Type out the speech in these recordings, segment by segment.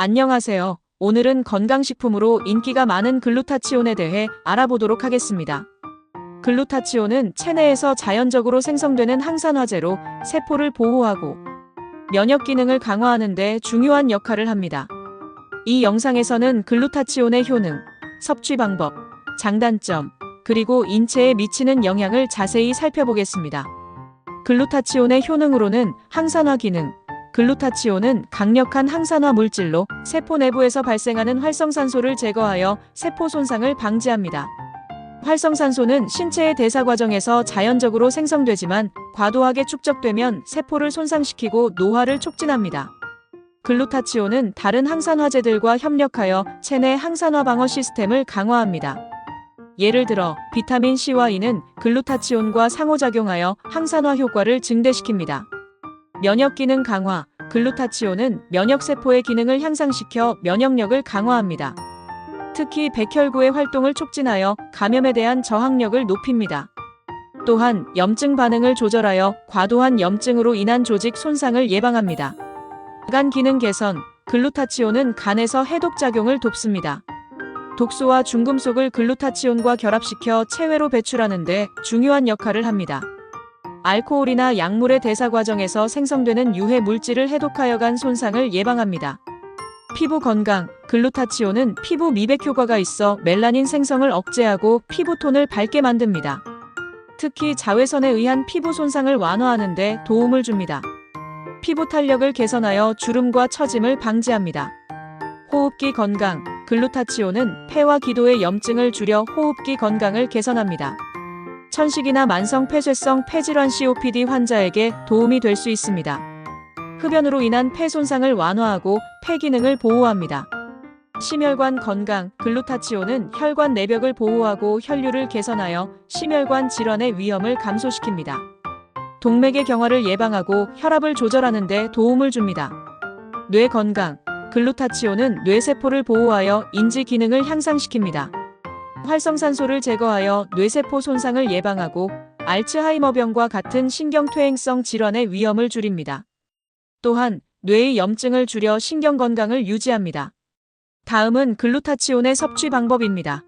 안녕하세요. 오늘은 건강식품으로 인기가 많은 글루타치온에 대해 알아보도록 하겠습니다. 글루타치온은 체내에서 자연적으로 생성되는 항산화제로 세포를 보호하고 면역 기능을 강화하는 데 중요한 역할을 합니다. 이 영상에서는 글루타치온의 효능, 섭취 방법, 장단점, 그리고 인체에 미치는 영향을 자세히 살펴보겠습니다. 글루타치온의 효능으로는 항산화 기능, 글루타치온은 강력한 항산화 물질로 세포 내부에서 발생하는 활성산소를 제거하여 세포 손상을 방지합니다. 활성산소는 신체의 대사 과정에서 자연적으로 생성되지만 과도하게 축적되면 세포를 손상시키고 노화를 촉진합니다. 글루타치온은 다른 항산화제들과 협력하여 체내 항산화 방어 시스템을 강화합니다. 예를 들어 비타민 C와 E는 글루타치온과 상호작용하여 항산화 효과를 증대시킵니다. 면역 기능 강화 글루타치온은 면역 세포의 기능을 향상시켜 면역력을 강화합니다. 특히 백혈구의 활동을 촉진하여 감염에 대한 저항력을 높입니다. 또한 염증 반응을 조절하여 과도한 염증으로 인한 조직 손상을 예방합니다. 간 기능 개선 글루타치온은 간에서 해독 작용을 돕습니다. 독소와 중금속을 글루타치온과 결합시켜 체외로 배출하는 데 중요한 역할을 합니다. 알코올이나 약물의 대사 과정에서 생성되는 유해 물질을 해독하여 간 손상을 예방합니다. 피부 건강, 글루타치온은 피부 미백 효과가 있어 멜라닌 생성을 억제하고 피부톤을 밝게 만듭니다. 특히 자외선에 의한 피부 손상을 완화하는 데 도움을 줍니다. 피부 탄력을 개선하여 주름과 처짐을 방지합니다. 호흡기 건강, 글루타치온은 폐와 기도의 염증을 줄여 호흡기 건강을 개선합니다. 천식이나 만성 폐쇄성 폐질환 COPD 환자에게 도움이 될 수 있습니다. 흡연으로 인한 폐 손상을 완화하고 폐 기능을 보호합니다. 심혈관 건강, 글루타치온은 혈관 내벽을 보호하고 혈류를 개선하여 심혈관 질환의 위험을 감소시킵니다. 동맥의 경화를 예방하고 혈압을 조절하는 데 도움을 줍니다. 뇌 건강, 글루타치온은 뇌세포를 보호하여 인지 기능을 향상시킵니다. 활성산소를 제거하여 뇌세포 손상을 예방하고 알츠하이머병과 같은 신경퇴행성 질환의 위험을 줄입니다. 또한 뇌의 염증을 줄여 신경 건강을 유지합니다. 다음은 글루타치온의 섭취 방법입니다.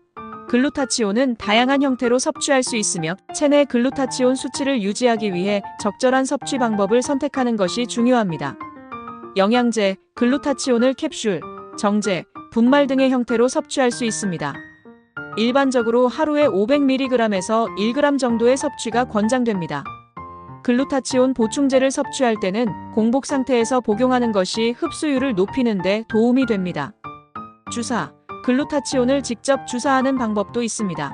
글루타치온은 다양한 형태로 섭취할 수 있으며 체내 글루타치온 수치를 유지하기 위해 적절한 섭취 방법을 선택하는 것이 중요합니다. 영양제, 글루타치온을 캡슐, 정제, 분말 등의 형태로 섭취할 수 있습니다. 일반적으로 하루에 500mg에서 1g 정도의 섭취가 권장됩니다. 글루타치온 보충제를 섭취할 때는 공복 상태에서 복용하는 것이 흡수율을 높이는 데 도움이 됩니다. 주사, 글루타치온을 직접 주사하는 방법도 있습니다.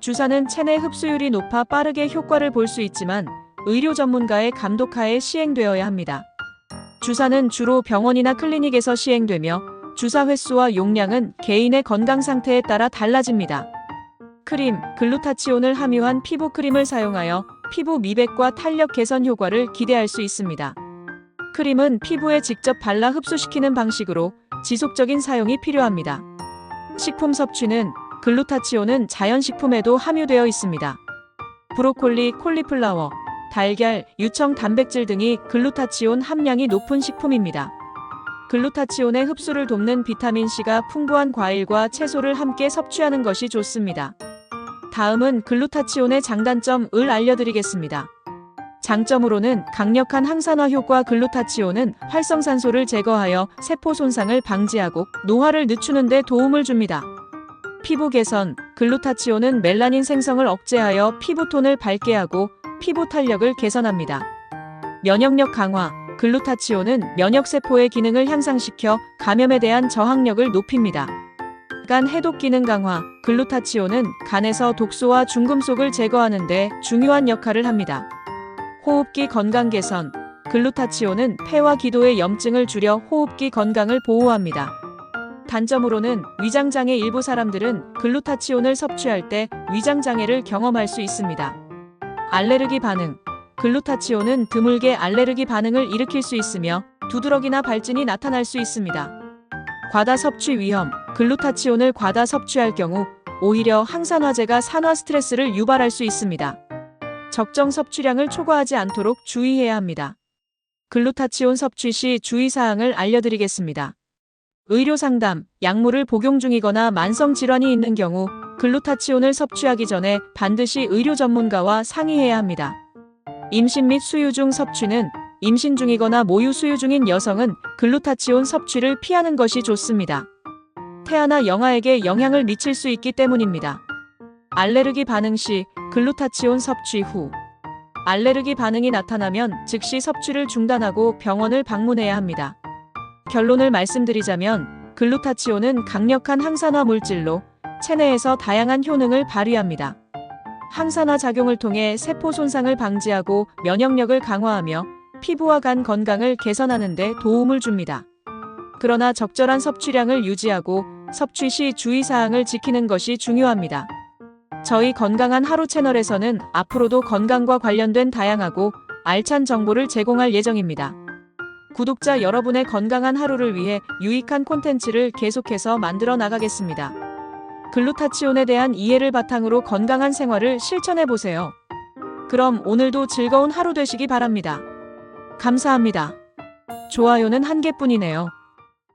주사는 체내 흡수율이 높아 빠르게 효과를 볼 수 있지만 의료 전문가의 감독하에 시행되어야 합니다. 주사는 주로 병원이나 클리닉에서 시행되며 주사 횟수와 용량은 개인의 건강 상태에 따라 달라집니다. 크림, 글루타치온을 함유한 피부 크림을 사용하여 피부 미백과 탄력 개선 효과를 기대할 수 있습니다. 크림은 피부에 직접 발라 흡수시키는 방식으로 지속적인 사용이 필요합니다. 식품 섭취는 글루타치온은 자연식품에도 함유되어 있습니다. 브로콜리, 콜리플라워, 달걀, 유청 단백질 등이 글루타치온 함량이 높은 식품입니다. 글루타치온의 흡수를 돕는 비타민C가 풍부한 과일과 채소를 함께 섭취하는 것이 좋습니다. 다음은 글루타치온의 장단점을 알려드리겠습니다. 장점으로는 강력한 항산화 효과 글루타치온은 활성산소를 제거하여 세포 손상을 방지하고 노화를 늦추는 데 도움을 줍니다. 피부 개선, 글루타치온은 멜라닌 생성을 억제하여 피부톤을 밝게 하고 피부 탄력을 개선합니다. 면역력 강화, 글루타치온은 면역세포의 기능을 향상시켜 감염에 대한 저항력을 높입니다. 간 해독 기능 강화, 글루타치온은 간에서 독소와 중금속을 제거하는 데 중요한 역할을 합니다. 호흡기 건강 개선, 글루타치온은 폐와 기도의 염증을 줄여 호흡기 건강을 보호합니다. 단점으로는 위장장애 일부 사람들은 글루타치온을 섭취할 때 위장장애를 경험할 수 있습니다. 알레르기 반응, 글루타치온은 드물게 알레르기 반응을 일으킬 수 있으며 두드러기나 발진이 나타날 수 있습니다. 과다 섭취 위험, 글루타치온을 과다 섭취할 경우 오히려 항산화제가 산화 스트레스를 유발할 수 있습니다. 적정 섭취량을 초과하지 않도록 주의해야 합니다. 글루타치온 섭취 시 주의사항을 알려드리겠습니다. 의료 상담, 약물을 복용 중이거나 만성 질환이 있는 경우 글루타치온을 섭취하기 전에 반드시 의료 전문가와 상의해야 합니다. 임신 및 수유 중 섭취는 임신 중이거나 모유 수유 중인 여성은 글루타치온 섭취를 피하는 것이 좋습니다. 태아나 영아에게 영향을 미칠 수 있기 때문입니다. 알레르기 반응 시 글루타치온 섭취 후 알레르기 반응이 나타나면 즉시 섭취를 중단하고 병원을 방문해야 합니다. 결론을 말씀드리자면 글루타치온은 강력한 항산화 물질로 체내에서 다양한 효능을 발휘합니다. 항산화 작용을 통해 세포 손상을 방지하고 면역력을 강화하며 피부와 간 건강을 개선하는 데 도움을 줍니다. 그러나 적절한 섭취량을 유지하고 섭취 시 주의사항을 지키는 것이 중요합니다. 저희 건강한 하루 채널에서는 앞으로도 건강과 관련된 다양하고 알찬 정보를 제공할 예정입니다. 구독자 여러분의 건강한 하루를 위해 유익한 콘텐츠를 계속해서 만들어 나가겠습니다. 글루타치온에 대한 이해를 바탕으로 건강한 생활을 실천해 보세요. 그럼 오늘도 즐거운 하루 되시기 바랍니다. 감사합니다. 좋아요는 한 개뿐이네요.